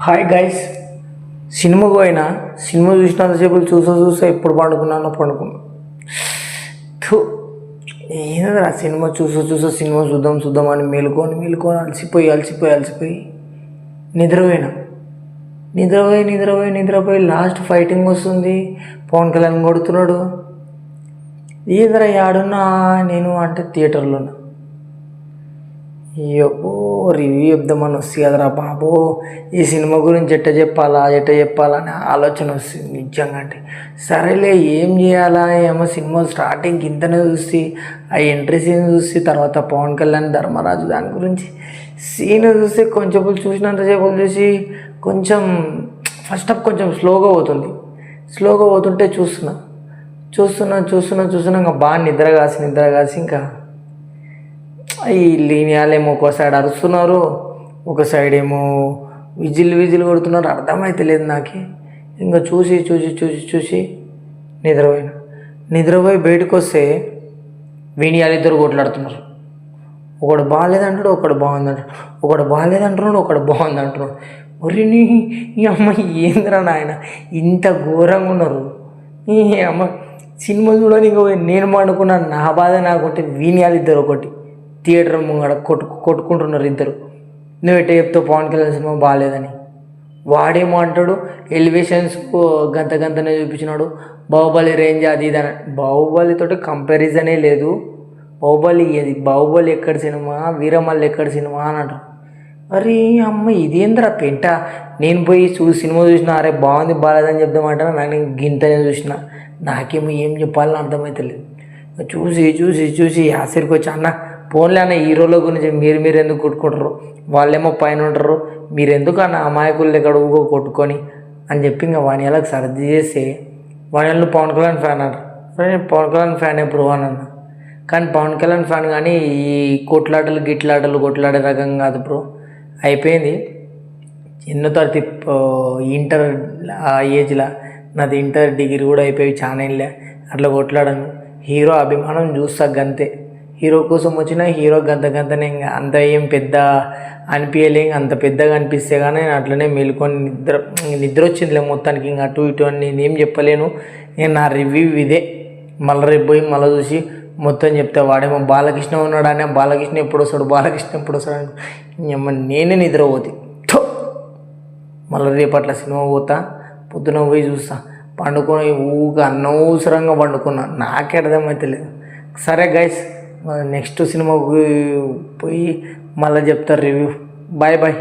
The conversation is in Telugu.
హాయ్ గైస్ సినిమాకు పోయినా సినిమా చూసినంతసేపు చూసా చూసా ఎప్పుడు పండుకున్నానో పండుకున్నా. థు, ఏందిరా సినిమా చూసా చూసా సినిమా చూద్దాం చూద్దాం అని మేలుకొని మేలుకొని అలసిపోయి అలసిపోయి అలసిపోయి నిద్రపోయినా. నిద్రపోయి నిద్రపోయి నిద్రపోయి లాస్ట్ ఫైటింగ్ వస్తుంది. పవన్ కళ్యాణ్ కొడుతున్నాడు. ఏదరా యాడున్నా నేను అంటే థియేటర్లో ఉన్నా అయ్యో రివ్యూ చెప్దామని వస్తుంది కదరా బాబు? ఈ సినిమా గురించి ఎట్ట చెప్పాలా ఎట్ట చెప్పాలా అనే ఆలోచన వస్తుంది నిజంగా అంటే. సరేలే ఏం చేయాలా? ఏమో సినిమా స్టార్టింగ్ ఇంతనే చూసి ఆ ఎంట్రీ సీన్ చూసి తర్వాత పవన్ కళ్యాణ్ ధర్మరాజు దాని గురించి సీన్ చూసి కొంచెం చూసినంతసేపు చూసి కొంచెం ఫస్ట్ హాఫ్ కొంచెం స్లోగా పోతుంది. స్లోగా పోతుంటే చూస్తున్నా. చూస్తున్నా చూస్తున్నా చూస్తున్నా ఇంకా బాగా నిద్ర కాసి నిద్ర కాసి ఇంకా ఈ లేనియాలేమో ఒక సైడ్ అరుస్తున్నారు ఒక సైడ్ ఏమో విజిల్ విజిల్ కొడుతున్నారు అర్థమైతలేదు నాకు. ఇంకా చూసి చూసి చూసి చూసి నిద్రపోయిన. నిద్రపోయి బయటకు వస్తే వీణియాలు ఇద్దరు కొట్లాడుతున్నారు. ఒకడు బాగాలేదంటాడు ఒకడు బాగుందంటాడు ఒకడు బాగాలేదంటున్నాడు ఒకడు బాగుంది అంటున్నాడు ఒరి నీ ఈ అమ్మ ఏందిరా నాయన ఇంత ఘోరంగా ఉన్నారు. ఈ అమ్మ సినిమా చూడడానికి పోయి నేను పండుకున్నాను నా బాధ నాకుంటే వీణియాలు ఇద్దరు ఒకటి థియేటర్ ముంగడ కొట్టు కొట్టుకుంటున్నారు ఇద్దరు. నువ్వు ఎట్ట చెప్తావు? పవన్ కళ్యాణ్ సినిమా బాగాలేదని వాడేమో అంటాడు ఎలివేషన్స్ గంత గంతనే చూపించినాడు. బాహుబలి రేంజ్ అది ఇది అని. బాహుబలితోటి కంపారిజనే లేదు. బాహుబలి ఇది బాహుబలి ఎక్కడ సినిమా? వీరమల్లి ఎక్కడ సినిమా అని అంటారు. అరే అమ్మ ఇదేంద్రా పెంట? నేను పోయి చూ సినిమా చూసిన అరే బాగుంది బాగాలేదని చెప్దామంటాను నాకు నేను గింతనే చూసిన. నాకేమో ఏం చెప్పాలని అర్థమవుతలేదు చూసి చూసి చూసి ఆఖరికి వచ్చి అన్న. పోన్లే అన్న హీరోల గురించి మీరు మీరు ఎందుకు కొట్టుకుంటారు? వాళ్ళేమో పైన ఉంటారు మీరు ఎందుకు అన్న అమాయకులు దగ్గర ఊగో కొట్టుకొని అని చెప్పి ఇంకా వాని ఎలా సర్ది చేసి వాని వాళ్ళు పవన్ కళ్యాణ్ ఫ్యాన్ అంటారు నేను పవన్ కళ్యాణ్ ఫ్యాన్ ఎప్పుడు అన్న. కానీ పవన్ కళ్యాణ్ ఫ్యాన్ కానీ ఈ కొట్లాటలు గిట్లాటలు కొట్లాడే రకం కాదు బ్రో. అయిపోయింది. ఎన్నో తరగతి ఇంటర్ ఆ ఏజ్లో నాది ఇంటర్ డిగ్రీ కూడా అయిపోయి చాలా ఏళ్ళే అట్లా కొట్లాడను. హీరో అభిమానం చూస్తా గంతే. హీరో కోసం వచ్చిన హీరో గంత గంతనే ఇంకా అంత ఏం పెద్ద అనిపించలే అంత పెద్దగా అనిపిస్తే కానీ నేను అట్లనే మేలుకొని నిద్ర నిద్ర వచ్చిందిలే మొత్తానికి. ఇంకా అటు ఇటు అని నేను ఏం చెప్పలేను. నేను నా రివ్యూ ఇదే. మళ్ళీ రేపు పోయి మళ్ళీ చూసి మొత్తం చెప్తే. వాడేమో బాలకృష్ణ ఉన్నాడనే బాలకృష్ణ ఎప్పుడు వస్తాడు? బాలకృష్ణ ఎప్పుడు వస్తాడు అని. ఏమో నేనే నిద్రపోతే. థు. మళ్ళీ రేపట్ల సినిమా పోతా. పొద్దున పోయి చూస్తా. పండుకొని ఊగా అనవసరంగా పండుకున్నా. నాకే అర్థమైతలేదు. సరే గైస్ నెక్స్ట్ సినిమాకి పోయి మళ్ళీ చెప్తారు రివ్యూ. Bye bye.